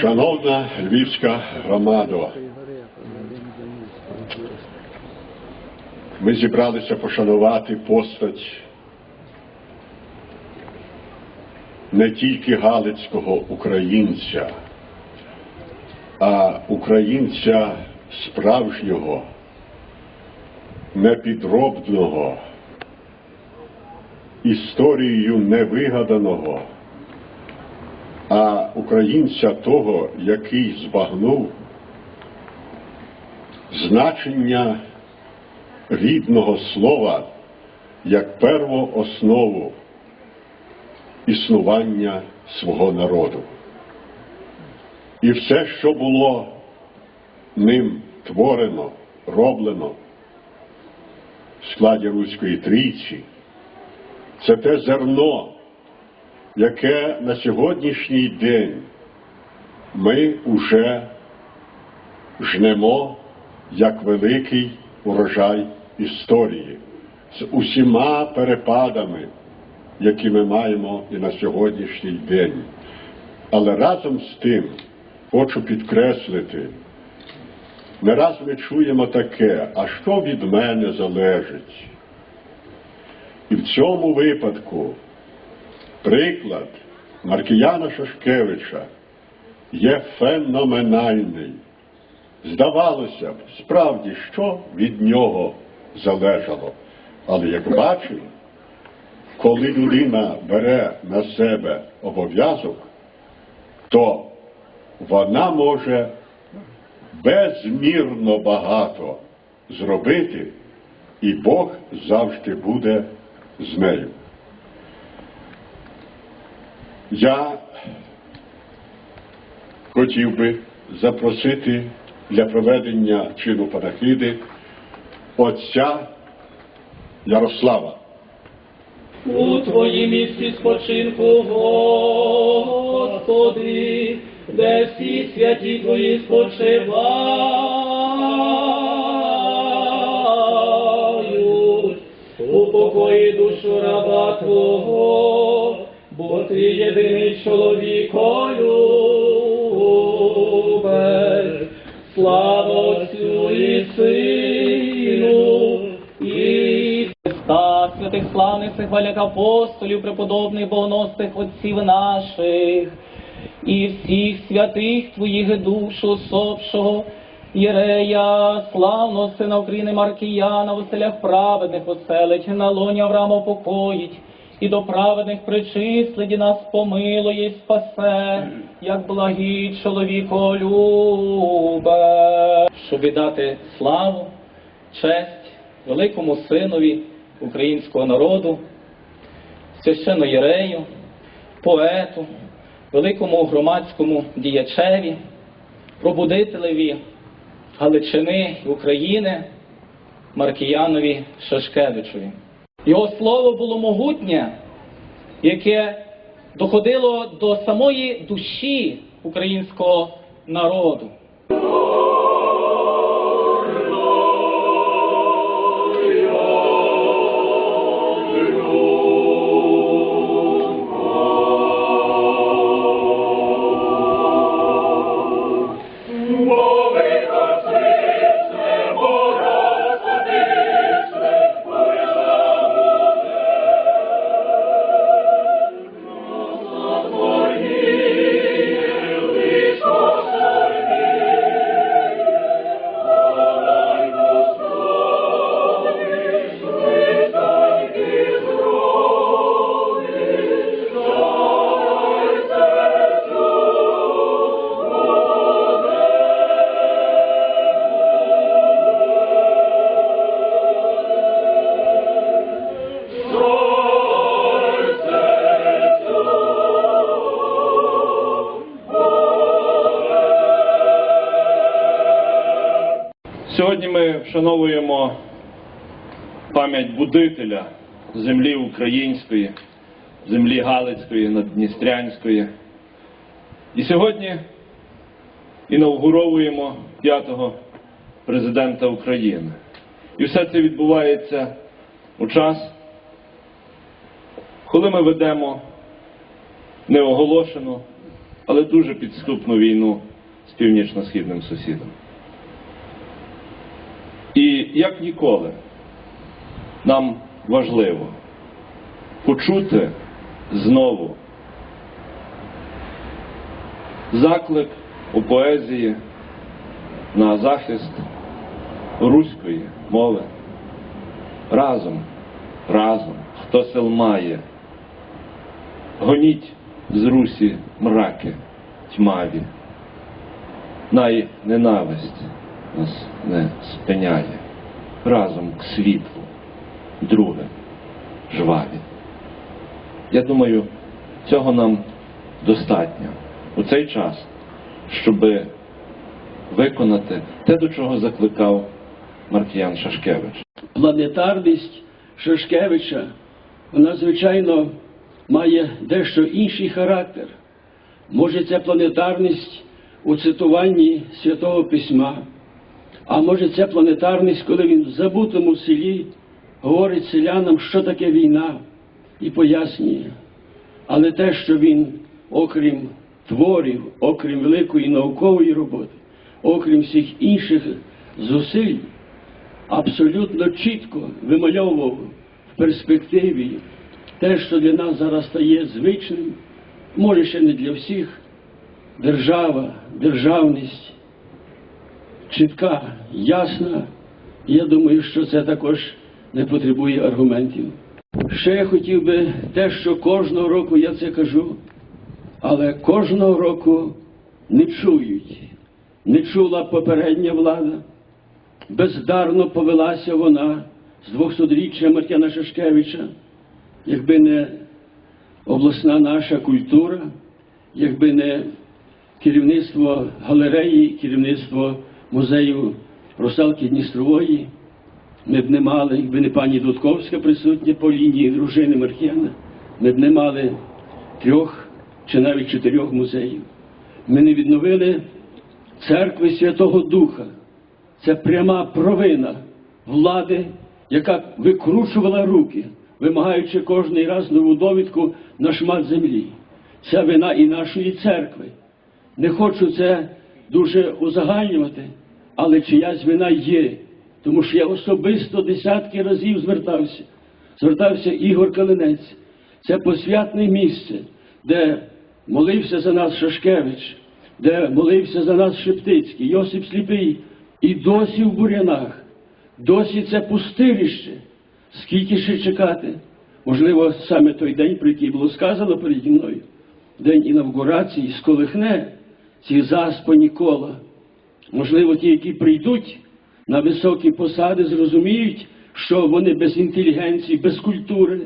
Шановна львівська громада, ми зібралися пошанувати постать не тільки галицького українця, а українця справжнього, непідробного, історією невигаданого українця того, який збагнув значення рідного слова як перву основу існування свого народу. І все, що було ним творено, роблено в складі Руської трійці, це те зерно, яке на сьогоднішній день ми уже жнемо як великий урожай історії з усіма перепадами, які ми маємо і на сьогоднішній день. Але разом з тим хочу підкреслити, не раз ми чуємо таке, а що від мене залежить? І в цьому випадку Приклад Маркіяна Шашкевича є феноменальний. Здавалося б, справді, що від нього залежало. Але як бачимо, коли людина бере на себе обов'язок, то вона може безмірно багато зробити, і Бог завжди буде з нею. Я хотів би запросити для проведення чину панахиди отця Ярослава. У Твоїм місці спочинку, Господи, де всі святі Твої спочивають, упокої душу раба Твого, бо Ти єдиний чоловіколюбець. Слава Отцю і Сину, і Христа, святих славних цих апостолів, преподобних богоносних отців наших, і всіх святих Твоїх душ усопшого, Єрея, славного сина України Маркіяна, в оселях праведних оселить, на лоні Авраама покоїть, і до праведних причислені нас помилує й спасе, як благий чоловіколюбе, щоб віддати славу, честь великому синові українського народу, священноєрею, поету, великому громадському діячеві, пробудителеві Галичини і України Маркіянові Шашкевичові. Його слово було могутнє, яке доходило до самої душі українського народу. Вшановуємо пам'ять будителя землі української, землі Галицької, Наддністрянської. І сьогодні інаугуровуємо п'ятого президента України. І все це відбувається у час, коли ми ведемо неоголошену але дуже підступну війну з північно-східним сусідом. І як ніколи нам важливо почути знову заклик у поезії на захист руської мови. Разом, разом, хто сил має, гоніть з Русі мраки тьмаві, най ненависть нас не спиняє, разом к світлу, друге, жваві. Я думаю, цього нам достатньо у цей час, щоб виконати те, до чого закликав Маркіян Шашкевич. планетарність Шашкевича, вона, звичайно, має дещо інший характер. Може, ця планетарність у цитуванні Святого Письма, а може, це планетарність, коли він в забутому селі говорить селянам, що таке війна, і пояснює. Але те, що він, окрім творів, окрім великої наукової роботи, окрім всіх інших зусиль, абсолютно чітко вимальовував в перспективі те, що для нас зараз стає звичним, може ще не для всіх, держава, державність чітка, ясна. Я думаю, що це також не потребує аргументів. Ще я хотів би те, що кожного року я це кажу, але кожного року не чують, не чула попередня влада бездарно повелася вона з 200-річчя Мартяна Шашкевича, якби не обласна наша культура, якби не керівництво галереї, керівництво музею Русалки Дністрової, ми б не мали, якби не пані Дудковська присутня по лінії дружини Маркіяна, ми б не мали трьох чи навіть чотирьох музеїв. Ми не відновили церкви Святого Духа. Це пряма провина влади, яка викручувала руки, вимагаючи кожний раз нову довідку на шмат землі. Це вина і нашої церкви. Не хочу це дуже узагальнювати, але чиясь вина є. Тому що я особисто десятки разів звертався. Звертався Ігор Калинець. Це посвятне місце, де молився за нас Шашкевич, де молився за нас Шептицький, Йосип Сліпий. І досі в бурянах, досі це пустирище. Скільки ще чекати? Можливо, саме той день, про який було сказано переді мною, день інавгурації, сколихне ці заспані кола. Можливо, ті, які прийдуть на високі посади, зрозуміють, що вони без інтелігенції, без культури,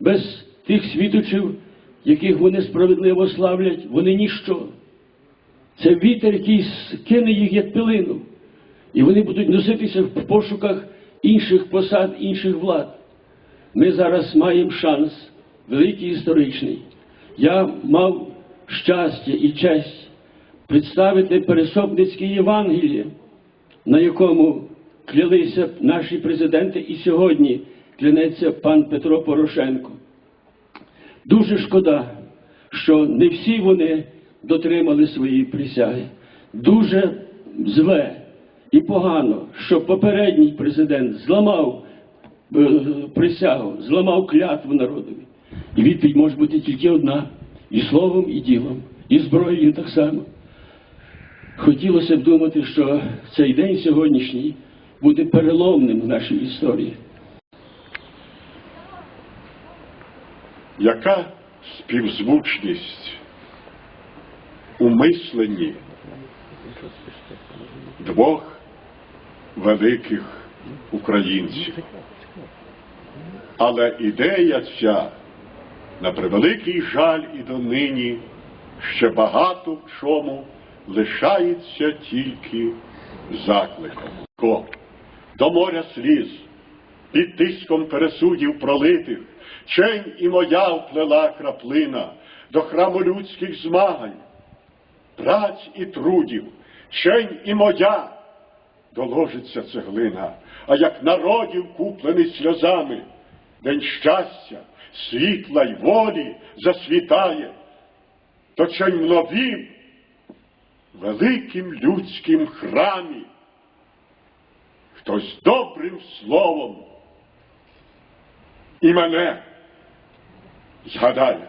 без тих світочів, яких вони справедливо славлять, вони ніщо. Це вітер, який кине їх як пилину. І вони будуть носитися в пошуках інших посад, інших влад. Ми зараз маємо шанс, великий історичний. Я мав щастя і честь представити Пересопницьке Євангеліє, на якому клялися наші президенти, і сьогодні клянеться пан Петро Порошенко. Дуже шкода, що не всі вони дотримали своєї присяги. Дуже зле і погано, що попередній президент зламав е, присягу, зламав клятву народові. І відповідь може бути тільки одна: і словом, і ділом, і зброєю так само. Хотілося б думати, що цей день сьогоднішній буде переломним в нашій історії. Яка співзвучність у мисленні двох великих українців. Але ідея ця, на превеликий жаль і донині, ще багато в чому лишається тільки закликом. Ко, До моря сліз, під тиском пересудів пролитих, чень і моя вплела краплина до храму людських змагань, праць і трудів, чень і моя доложиться цеглина, а як народів куплений сльозами, день щастя, світла й волі засвітає, то чим новім великим людським храмі хтось добрим словом і мене згадає.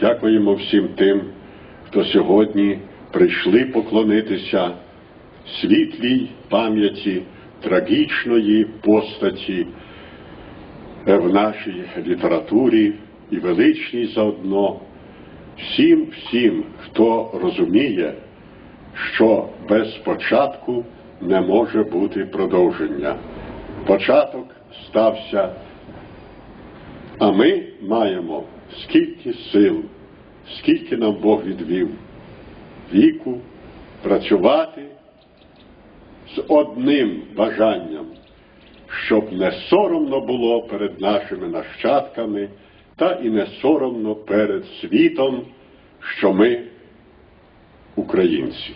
Дякуємо всім тим, хто сьогодні прийшли поклонитися світлій пам'яті трагічної постаті в нашій літературі і величній заодно всім, всім, хто розуміє, що без початку не може бути продовження. Початок стався а ми маємо скільки сил, скільки нам Бог відвів віку працювати з одним бажанням, щоб не соромно було перед нашими нащадками, та і не соромно перед світом, що ми українці.